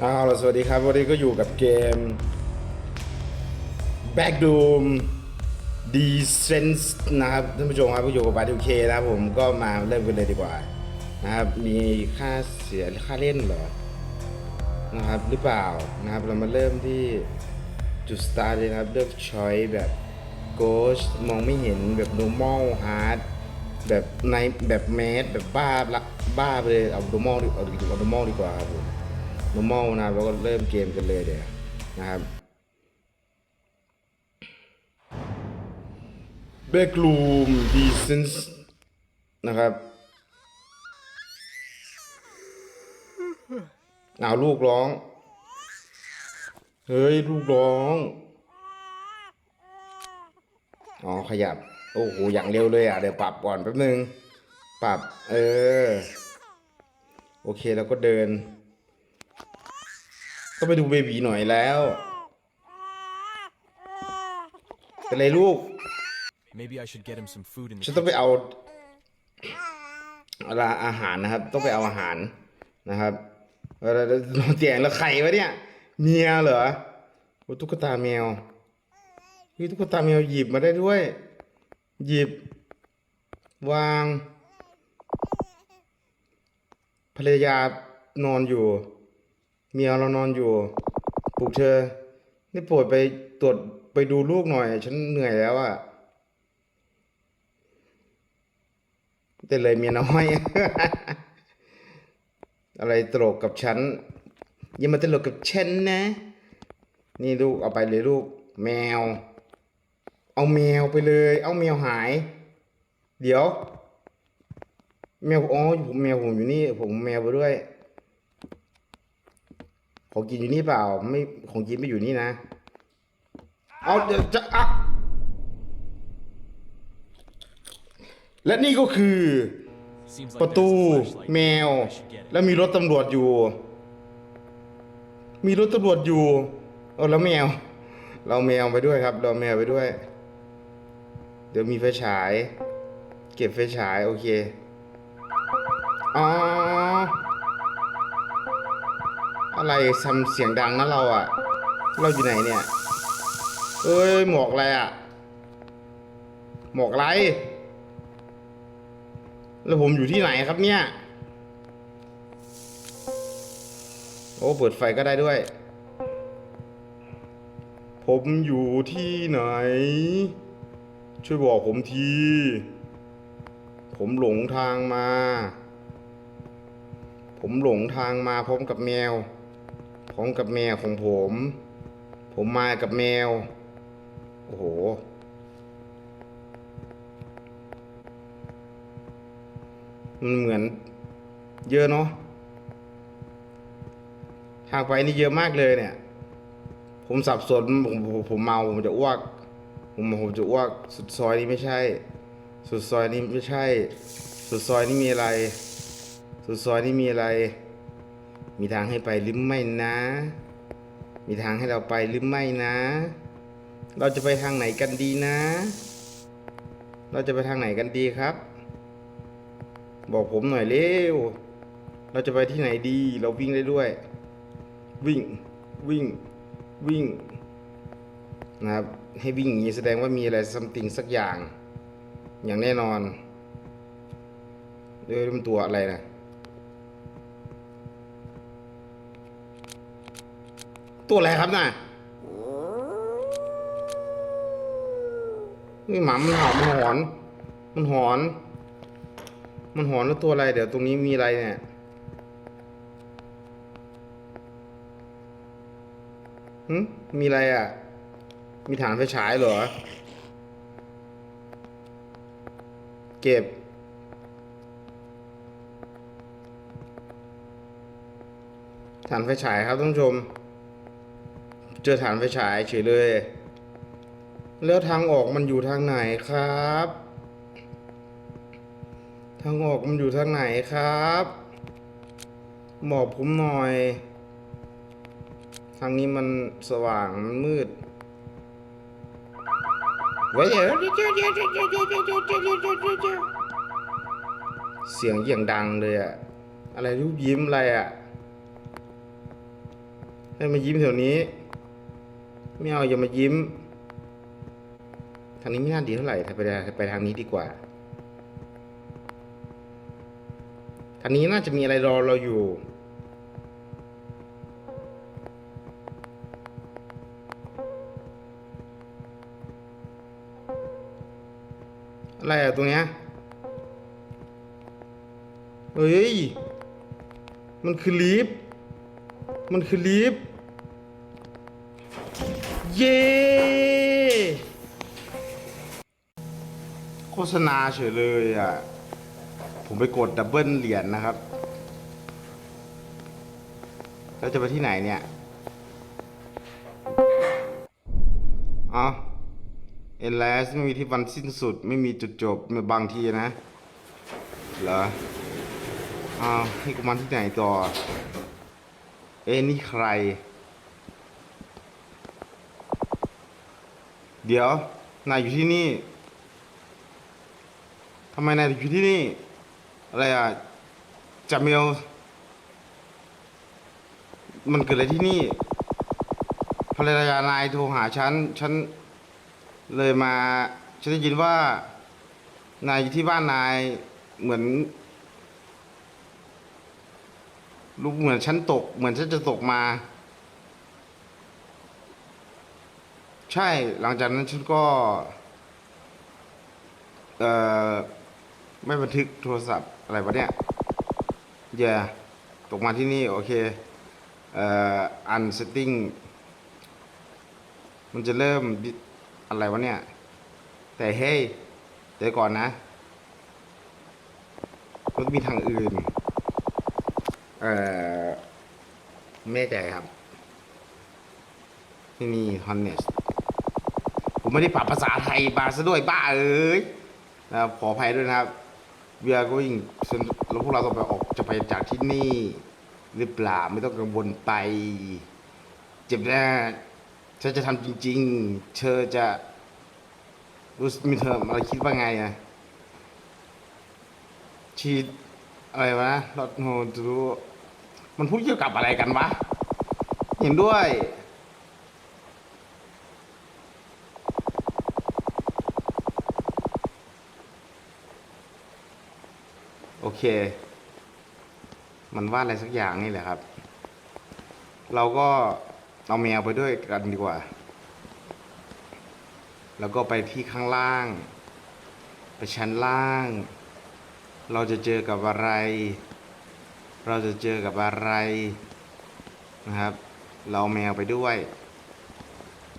เอาล่ะสวัสดีครับวันนี้ก็อยู่กับเกม Backdoom Descent นะครับท่านผู้ชมครับก็อยู่กับ Y2K นะครับผมก็มาเริ่มกันเลยดีกว่านะครับมีค่าเสียค่าเล่นเหรอนะครับหรือเปล่านะครับเรามาเริ่มที่จุดสตาร์ทเลยนะครับเลือกช้อยแบบ Ghost มองไม่เห็นแบบ normal hard แบบในแบบแมสแบบบ้าละบ้าไปเลยเอา normal เอาเอา normal ดีกว่าครับผม normal นะครับแล้วก็เริ่มเกมกันเลยเดี๋ยวนะครับ Backroom Decent นะครับเอาลูกร้อง เฮ้ย ลูกร้อง อ๋อ ขยับ โอ้โห อย่างเร็วเลยอะ เดี๋ยวปรับก่อนแป๊บนึง ปรับ เออ โอเค แล้วก็เดิน ก็ไปดูเบบีหน่อยแล้วเป็นไรลูก Maybe I should get him some food in the ฉันต้องไปเอาอะไรอาหารนะครับ ต้องไปเอาอาหารนะครับเออนอนเตียงแล้วใครวะเนี่ยเมียเหรอโอ้ตุ๊กตาแมวเฮ้ยตุ๊กตาแมวหยิบมาได้ด้วย หยิบ วางภรรยานอนอยู่ เมียเรานอนอยู่ปลุกเธอนี่โปรดไปตรวจไปดูลูกหน่อย ฉันเหนื่อยแล้วอะแต่เลยเมียน้อย อะไรตลกกับฉันอย่ามาตลกกับฉันนะ นี่ลูกเอาไปเลยลูก แมว เอาแมวไปเลย เอาแมวหาย เดี๋ยว แมวอ๋อผมแมวผมอยู่นี่ ผมแมวไปด้วย ของกินอยู่นี่เปล่า ไม่ของกินไม่อยู่นี่นะ เอาเดี๋ยวจะอะและนี่ก็คือ Seems ป like ระตู there's a flashlight. แมว I should get it. แล้วมีรถตำรวจอยู่ มีรถตำรวจอยู่เออแล้วแมว เราแมวไปด้วยครับ เราแมวไปด้วย เดี๋ยวมีไฟฉาย เก็บไฟฉาย โอเคอ๋อ อะไรทำเสียงดังนะเราอะเราอยู่ไหนเนี่ย เอ้ยหมวกอะไรอะหมวกอะไร แล้วผมอยู่ที่ไหนครับเนี่ย โอ้เปิดไฟก็ได้ด้วย ผมอยู่ที่ไหน ช่วยบอกผมที ผมหลงทางมา ผมหลงทางมาพร้อมกับแมว พร้อมกับแมวของผม ผมมากับแมว โอ้โห มันเหมือนเยอะเนาะทางไปนี่เยอะมากเลยเนี่ย ผมสับสนผมผมผมเมาผมจะอ้วก ผมผมจะอ้วก สุดซอยนี้ไม่ใช่ สุดซอยนี้ไม่ใช่ สุดซอยนี้มีอะไร สุดซอยนี้มีอะไร มีทางให้ไปหรือไม่นะ มีทางให้เราไปหรือไม่นะ เราจะไปทางไหนกันดีนะ เราจะไปทางไหนกันดีครับ บอกผมหน่อยเร็ว เราจะไปที่ไหนดี เราวิ่งได้ด้วย วิ่ง วิ่ง วิ่ง นะครับ ให้วิ่งอย่างนี้แสดงว่ามีอะไรซัมติงสักอย่าง อย่างแน่นอนเอ้ยมันตัวอะไรนะ ตัวอะไรครับน่ะนี่หมามันเห่ามันหอน มันหอน มันหอนแล้วตัวอะไร เดี๋ยวตรงนี้มีอะไรเนี่ยหึมีอะไรอะ มีฐานไฟฉายเหรอ เก็บ ฐานไฟฉายครับท่านผู้ชม จอฐานไฟฉายเฉยเลย แล้วทางออกมันอยู่ทางไหนครับ ทางออกมันอยู่ทางไหนครับบอกผมหน่อย ทางนี้มันสว่างมันมืดเว้ยเดี๋ยเสียงอย่างดังเลยอะอะไรรูปยิ้มอะไรอะให้มายิ้มแถวนี้ ไม่เอาอย่ามายิ้ม ทางนี้ไม่น่าดีเท่าไหร่ไปไปทางนี้ดีกว่า ทางนี้น่าจะมีอะไรรอเราอยู่ อะไรอะตรงเนี้ยเฮ้ย มันคือลิฟต์มันคือลิฟต์ เย้โฆษณาเฉยเลยอะ ผมไปกดดับเบิลเหรียญนะครับ แล้วจะไปที่ไหนเนี่ยอ๋อเอ็นแลสไม่มีที่วันสิ้นสุด ไม่มีจุดจบมบางทีนะ เหรออ้าวให้กูมาที่ไหนต่อ เอ้นี่ใคร เดี๋ยวนายอยู่ที่นี่ทำไมนายถึงอยู่ที่นี่ อะไรอะจามิลมันเกิดอะไรที่นี่ภรรยานายโทรหาฉัน ฉันเลยมา ฉันได้ยินว่า นายอยู่ที่บ้านนายเหมือนรู้เหมือนฉันตก เหมือนฉันจะตกมา ใช่หลังจากนั้นฉันก็ เอ่อ ไม่บันทึกโทรศัพท์อะไรวะเนี่ยเย่ตกมาที่นี่ โอเค เอ่อ อันเซตติ้ง มันจะเริ่มอะไรวะเนี่ย แต่เฮ้ยเดี๋ยวก่อนนะ มันมีทางอื่น เอ่อ ไม่แน่ใจครับที่นี่ฮอนเนส ผมไม่ได้ปรับภาษาไทยมาซะด้วยบ้าเอ้ยนะครับขออภัยด้วยนะครับ we are going แล้วพวกเราต้องไปออกจะไปจากที่นี่หรือเปล่าไม่ต้องกังวลไป เจ็บแน่ฉันจะทำจริง ๆ เธอจะรู้มีเธออะไรคิดว่าไงอะชีดอะไรวะรถโฮดูมันพูดเกี่ยวกับอะไรกันวะ เห็นด้วย เค มันว่าอะไรสักอย่างนี่แหละครับ เราก็เอาแมวไปด้วยกันดีกว่า แล้วก็ไปที่ข้างล่าง ไปชั้นล่าง เราจะเจอกับอะไร เราจะเจอกับอะไรนะครับ เราเอาแมวไปด้วย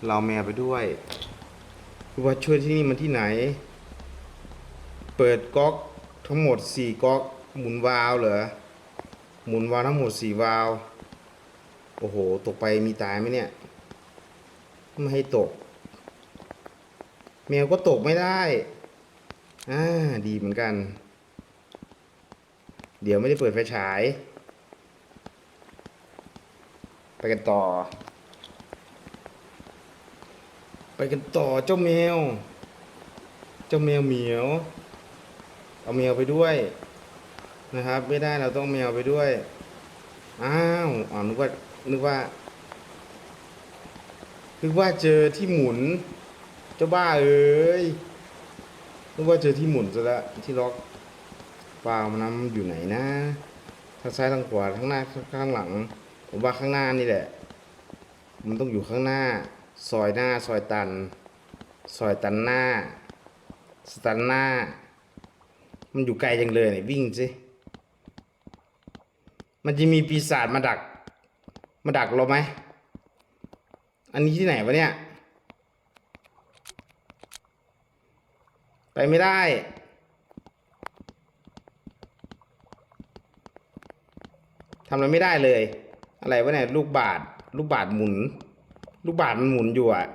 เราเอาแมวไปด้วยว่าช่วยที่นี่มันที่ไหน เปิดก๊อก ทั้งหมดสี่ก๊อกหมุนวาล์วเหรอ หมุนวาล์วทั้งหมดสี่วาล์วโอ้โห ตกไปมีตายไหมเนี่ย ไม่ให้ตก แมวก็ตกไม่ได้ อ่า ดีเหมือนกัน เดี๋ยวไม่ได้เปิดไฟฉาย ไปกันต่อ ไปกันต่อเจ้าแมว เจ้าแมวเหมียว เอาแมวไปด้วยนะครับ ไม่ได้เราต้องแมวไปด้วย อ้าวอ๋อนึกว่านึกว่านึกว่าเจอที่หมุน เจ้าบ้าเอ้ยนึกว่าเจอที่หมุนซะแล้วที่ล็อกเปล่ามันน้ำอยู่ไหนนะทางซ้ายทางขวาข้างหน้าข้างหลังผมว่าข้างหน้านี่แหละ มันต้องอยู่ข้างหน้า ซอยหน้า ซอยตัน ซอยตันหน้า สตันหน้า มันอยู่ไกลจังเลยเนี่ยวิ่งสิ มันจะมีปีศาจมาดัก มาดักเราไหม อันนี้ที่ไหนวะเนี่ย ไปไม่ได้ทำอะไรไม่ได้เลย อะไรวะเนี่ยลูกบาศก์ลูกบาศก์หมุน ลูกบาศก์มันหมุนอยู่อะ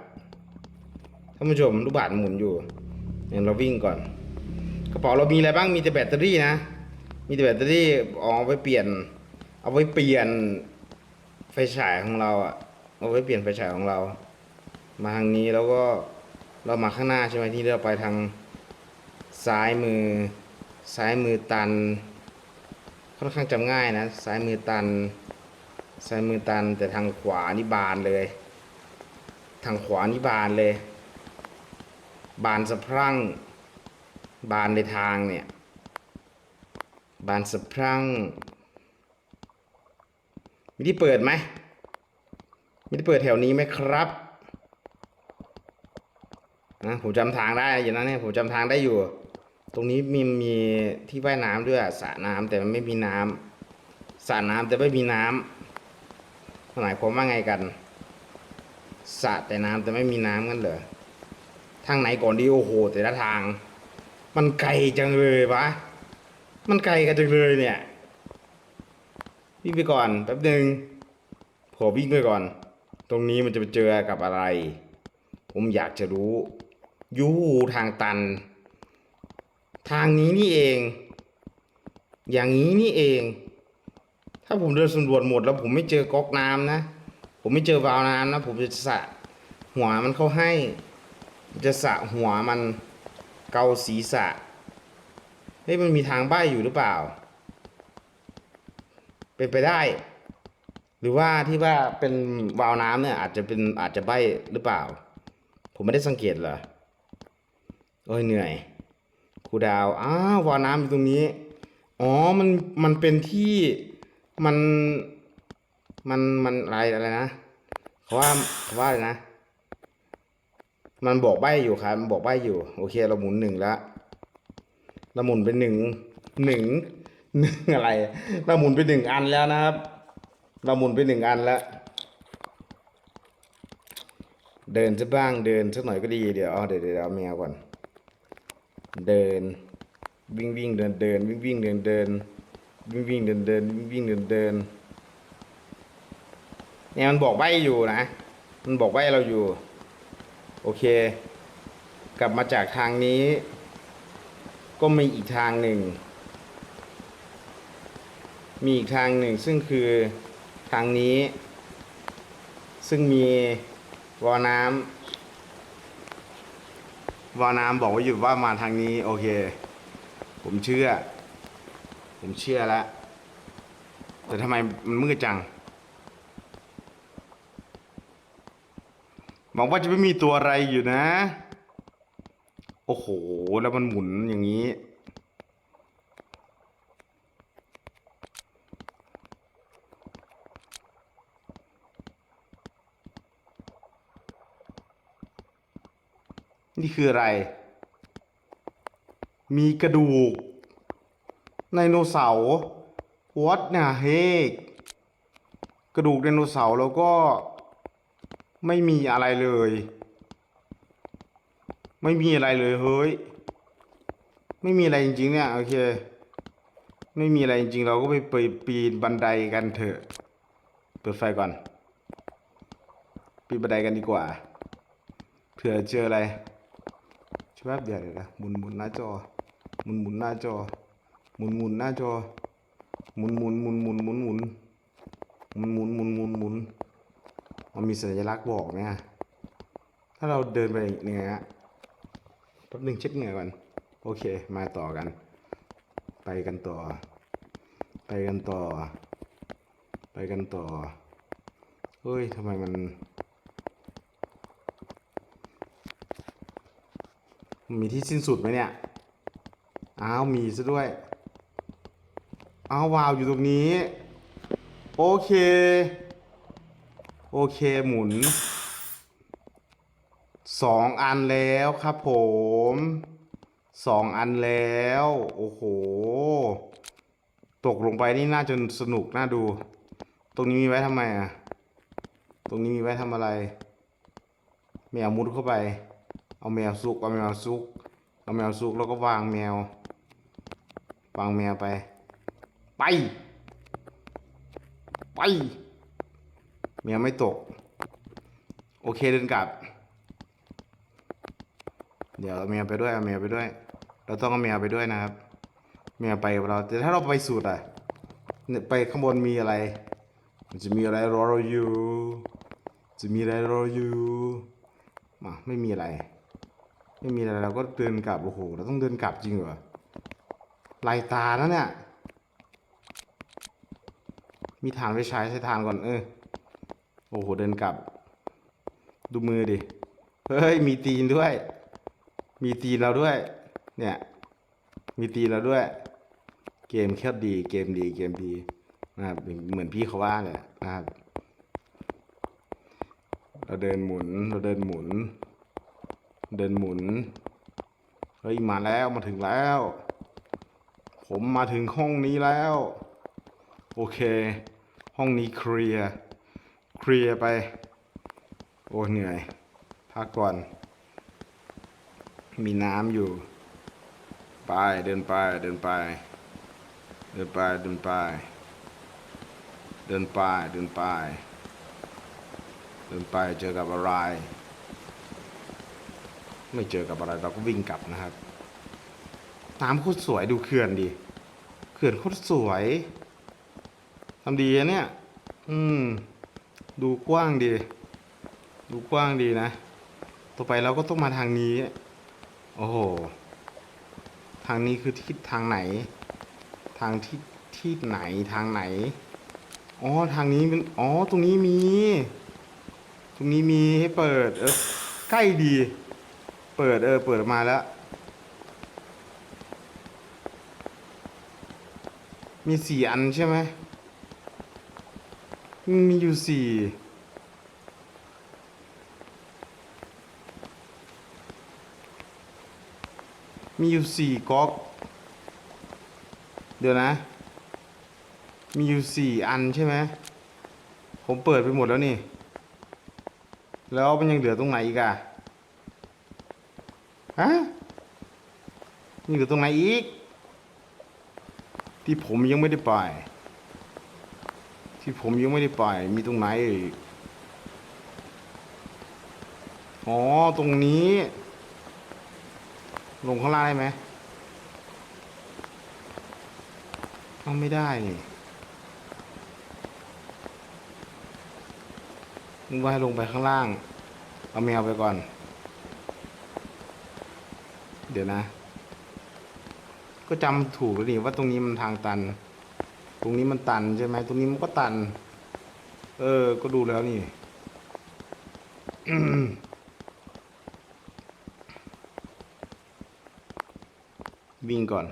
ท่านผู้ชมลูกบาศก์มันหมุนอยู่อย่างเราวิ่งก่อน กระเป๋าเรามีอะไรบ้างมีแต่แบตเตอรี่นะ มีแต่แบตเตอรี่เอาไว้เปลี่ยน เอาไว้เปลี่ยนไฟฉายของเราอะเอาไว้เปลี่ยนไฟฉายของเรา มาทางนี้แล้วก็เรามาข้างหน้าใช่ไหมที่เราไปทางซ้ายมือซ้ายมือตัน ค่อนข้างจำง่ายนะซ้ายมือตันซ้ายมือตันแต่ทางขวานี่บานเลย ทางขวานี่บานเลย บานสะพรั่ง บานในทางเนี่ย บานสะพรั่ง มีที่เปิดไหม มีที่เปิดแถวนี้ไหมครับนะผมจำทางได้อยู่นะเนี่ยผมจำทางได้อยู่ ตรงนี้มีมีที่ว่ายน้ำด้วยสระน้ำแต่มันไม่มีน้ำสระน้ำแต่ไม่มีน้ำหมายความว่าไงกันสระแต่น้ำแต่ไม่มีน้ำกันเหรอทางไหนก่อนดีโอ้โหแต่ละทาง มันไกลจังเลยวะ มันไกลกันจังเลยเนี่ย วิ่งไปก่อนแป๊บหนึ่งผมวิ่งไปก่อน ตรงนี้มันจะไปเจอกับอะไร ผมอยากจะรู้ยูทางตัน ทางนี้นี่เอง อย่างนี้นี่เอง ถ้าผมเดินสำรวจหมดแล้วผมไม่เจอก๊อกน้ำนะ ผมไม่เจอวาล์วน้ำนะ ผมจะสะหัวมันเข้าให้ จะสะหัวมัน เกาศีรษะเฮ้ยมันมีทางใบ้อยู่หรือเปล่า เป็นไปได้ หรือว่าที่ว่าเป็นวาวน้ำเนี่ย อาจจะเป็นอาจจะใบ้หรือเปล่า ผมไม่ได้สังเกตเหรอโอ้ยเหนื่อยครูดาวอ้าววาวน้ำอยู่ตรงนี้ อ๋อมันมันเป็นที่มันมันมันอะไรอะไรนะเขาว่าเขาว่าอะไรนะ มันบอกใบ้อยู่ครับ มันบอกใบ้อยู่ โอเค เราหมุนหนึ่งแล้วเราหมุนไปหนึ่งหนึ่งหนึ่งอะไร เราหมุนไปหนึ่งอันแล้วนะครับ เราหมุนไปหนึ่งอันแล้ว เดินสักบ้างเดินสักหน่อยก็ดีเดี๋ยวเอเดี๋ยวเดี๋ยวเอาแมวก่อน เดิน วิ่งวิ่งเดินเดินวิ่งวิ่งเดินเดินวิ่งวิ่งเดินเดินวิ่งวิ่งเดินเดินเนี่ยมันบอกใบอยู่นะ มันบอกใบเราอยู่ โอเค กลับมาจากทางนี้ ก็มีอีกทางหนึ่ง มีอีกทางหนึ่งซึ่งคือทางนี้ ซึ่งมีวอน้ำวอน้ำบอกว่าอยู่ว่ามาทางนี้ โอเค ผมเชื่อ ผมเชื่อแล้วแต่ทำไมมันมืดจัง บอกว่าจะไม่มีตัวอะไรอยู่นะ โอ้โห แล้วมันหมุนอย่างนี้ นี่คืออะไร มีกระดูก ไดโนเสาร์วัดเนี่ยเฮกกระดูกไดโนเสาร์แล้วก็ ไม่มีอะไรเลย ไม่มีอะไรเลยเฮ้ย ไม่มีอะไรจริงๆเนี่ยโอเค ไม่มีอะไรจริงๆ เราก็ไปไปปีนบันไดกันเถอะเปิดไฟก่อน ปีนบันไดกันดีกว่าเผื่อเจออะไรช่วยแป๊บเดียวเดี๋ยวนะหมุนหมุนหน้าจอหมุนหมุนหน้าจอหมุนหมุนหน้าจอหมุนหมุนหมุนหมุนหมุนหมุนหมุนหมุนหมุนหมุนห มันมีสัญลักษณ์บอกไหมอะถ้าเราเดินไปอย่างเงี้ยแป๊บหนึ่งเช็ดเหงื่อก่อน โอเค มาต่อกัน ไปกันต่อ ไปกันต่อ ไปกันต่อ เฮ้ยทำไมมันมันมีที่สิ้นสุดไหมเนี่ย อ้าว มีซะด้วย อ้าววาวอยู่ตรงนี้ โอเค โอเคหมุนสองอันแล้วครับผมสองอันแล้ว โอ้โห ตกลงไปนี่น่าจะสนุกน่าดู ตรงนี้มีไว้ทำไมอะ ตรงนี้มีไว้ทำอะไร แมวมุดเข้าไป เอาแมวซุก เอาแมวซุก เอาแมวซุกแล้วก็วางแมว วางแมวไป ไป ไป แมวไม่ตก โอเคเดินกลับ เดี๋ยวเอาแมวไปด้วยเอาแมวไปด้วย เราต้องเอาแมวไปด้วยนะครับแมวไปกับเราแต่ถ้าเราไปสุดอะไปข้างบนมีอะไร มันจะมีอะไรรอเราอยู่ จะมีอะไรรออยู่มาไม่มีอะไร ไม่มีอะไรเราก็เดินกลับโอ้โหเราต้องเดินกลับจริงเหรอลายตาแล้วเนี่ยมีฐานไฟฉายใช้ฐานก่อนเออ โอ้โห เดินกลับ ดูมือดิ เฮ้ย มีตีนด้วย มีตีนเราด้วย เนี่ย มีตีนเราด้วย เกมแค่ดี เกมดี เกมดี นะครับ เหมือนพี่เขาว่าเลยนะครับ เราเดินหมุน เราเดินหมุน เดินหมุน เฮ้ย มาแล้ว มาถึงแล้ว ผมมาถึงห้องนี้แล้ว โอเค ห้องนี้เคลียร์ เคลียร์ไป โอ้เหนื่อยพักก่อน มีน้ำอยู่ ไปเดินไปเดินไป เดินไปเดินไป เดินไปเดินไป เดินไปเจอกับอะไร ไม่เจอกับอะไรเราก็วิ่งกลับนะครับน้ำโคตรสวยดูเขื่อนดิเขื่อนโคตรสวยทำดีอะเนี่ย อืม ดูกว้างดี ดูกว้างดีนะ ต่อไปเราก็ต้องมาทางนี้ โอ้โห ทางนี้คือทิศทางไหน ทางที่ที่ไหนทางไหน อ๋อ ทางนี้มัน อ๋อ ตรงนี้มี ตรงนี้มีให้เปิด เออ ใกล้ดี เปิดเออ เปิดมาแล้ว มีสี่อันใช่ไหม มีอยู่สี่มีอยู่สี่ก๊อก เดี๋ยวนะ มีอยู่สี่อันใช่ไหม ผมเปิดไปหมดแล้วนี่ แล้วมันยังเหลือตรงไหนอีกอะฮะยังเหลือตรงไหนอีก ที่ผมยังไม่ได้ไป ที่ผมยังไม่ได้ไปมีตรงไหนอีกอ๋อ ตรงนี้ ลงข้างล่างได้ไหมเอาไม่ได้นี่มึงว่าให้ลงไปข้างล่าง เอาแมวไปก่อน เดี๋ยวนะ ก็จำถูกแล้วนี่ว่าตรงนี้มันทางตัน ตรงนี้มันตันใช่ไหมตรงนี้มันก็ตัน เออ ก็ดูแล้วนี่วิ่งก่อน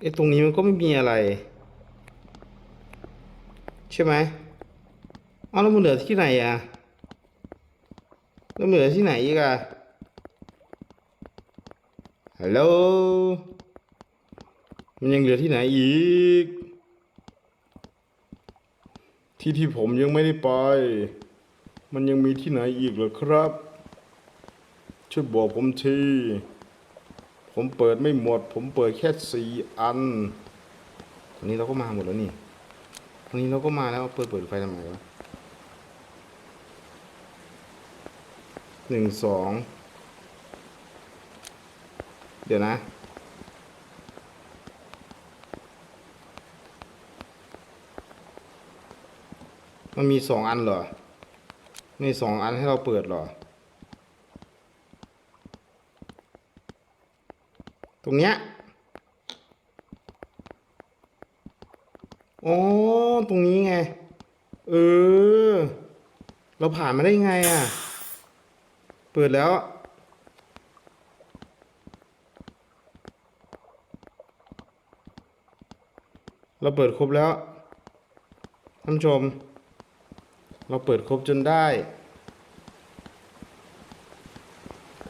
เอ๊ะตรงนี้มันก็ไม่มีอะไร ใช่ไหมเอาแล้วมันเหลือที่ไหนอะแล้วมันเหลือที่ไหนอีกอะ ฮัลโหล มันยังเหลือที่ไหนอีก ที่ที่ผมยังไม่ได้ไป มันยังมีที่ไหนอีกเหรอครับ ช่วยบอกผมที ผมเปิดไม่หมด ผมเปิดแค่สี่อันตอนนี้เราก็มาหมดแล้วนี่ตอนนี้เราก็มาแล้วเปิดเปิดไฟทำไมวะหนึ่งสอง เดี๋ยวนะ มันมีสองอันเหรอ มีสองอันให้เราเปิดเหรอ ตรงเนี้ยอ๋อ ตรงนี้ไง เออ เราผ่านมาได้ไงอะ เปิดแล้ว เราเปิดครบแล้วท่านผู้ชม เราเปิดครบจนได้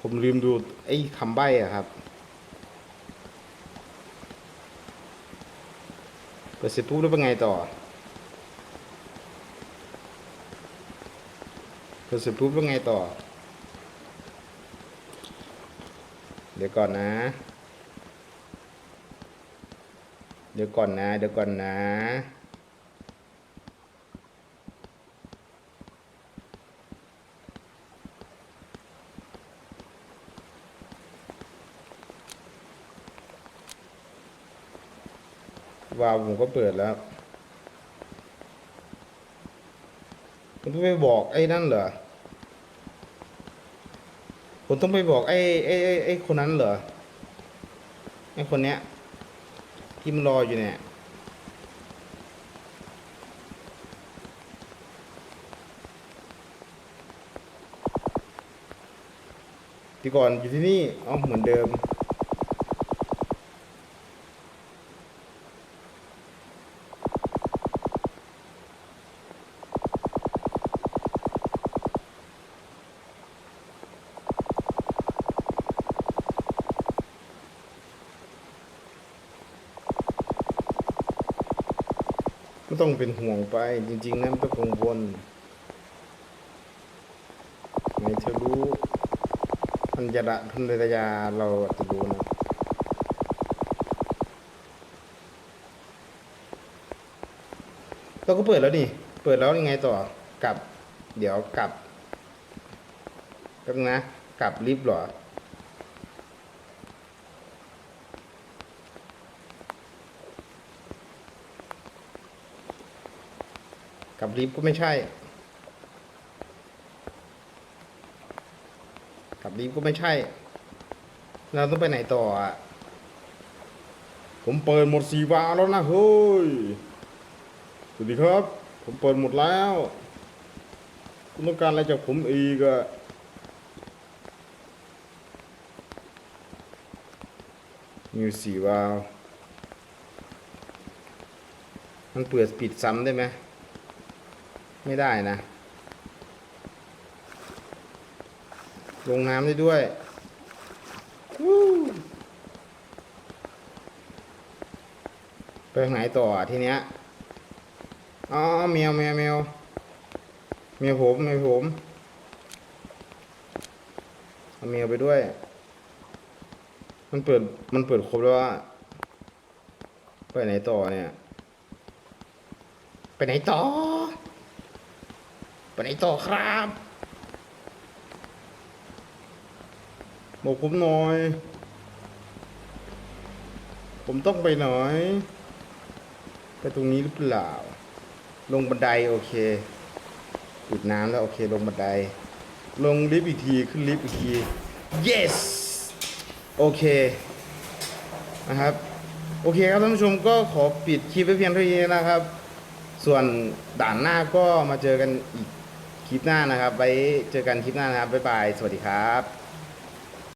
ผมลืมดูไอ้คำใบ้อะครับ เปิดเสร็จปุ๊บแล้วเป็นไงต่อ เปิดเสร็จปุ๊บแล้วไงต่อ เดี๋ยวก่อนนะ เดี๋ยวก่อนนะ เดี๋ยวก่อนนะ วาวผมก็เปิดแล้ว คุณต้องไปบอกไอ้นั่นเหรอผมต้องไปบอกไอ้ไอ้ไอ้คนนั้นเหรอไอ้คนเนี้ย ที่มันรออยู่เนี่ยที่ก่อนอยู่ที่นี่อ๋อเหมือนเดิม ต้องเป็นห่วงไป จริง ๆนะไม่ต้องกังวลไม่เธอรู้พันยระพันรยาเราจะรู้นะเราก็เปิดแล้วนี่เปิดแล้วยังไงต่อกลับ เดี๋ยวกลับแป๊บนึงนะกลับลิฟต์หรอ กับลิฟต์ก็ไม่ใช่ กับลิฟต์ก็ไม่ใช่ เราต้องไปไหนต่ออะ ผมเปิดหมดสีวาวแล้วนะเฮ้ย สวัสดีครับ ผมเปิดหมดแล้ว คุณต้องการอะไรจากผมอีกอะมีอยู่สีวาล์วมันเปิดปิดซ้ำได้ไหม ไม่ได้นะ ลงน้ำได้ด้วยไปทางไหนต่อทีเนี้ยอ๋อแมวแมวแมวแมวผมแมวผมเอาแมวไปด้วย มันเปิดมันเปิดครบแล้วอะไปไหนต่อเนี่ย ไปไหนต่อ ไปไหนต่อครับบอกผมหน่อย ผมต้องไปไหนไปตรงนี้หรือเปล่า ลงบันไดโอเคปิดน้ำแล้วโอเค ลงบันได ลงลิฟต์อีกทีขึ้นลิฟต์อีกที yes โอเคนะครับ โอเคครับท่านผู้ชมก็ขอปิดคลิปไว้เพียงเท่านี้นะครับ ส่วนด่านหน้าก็มาเจอกันอีก คลิปหน้านะครับ ไว้เจอกันคลิปหน้านะครับบ๊ายบาย สวัสดีครับ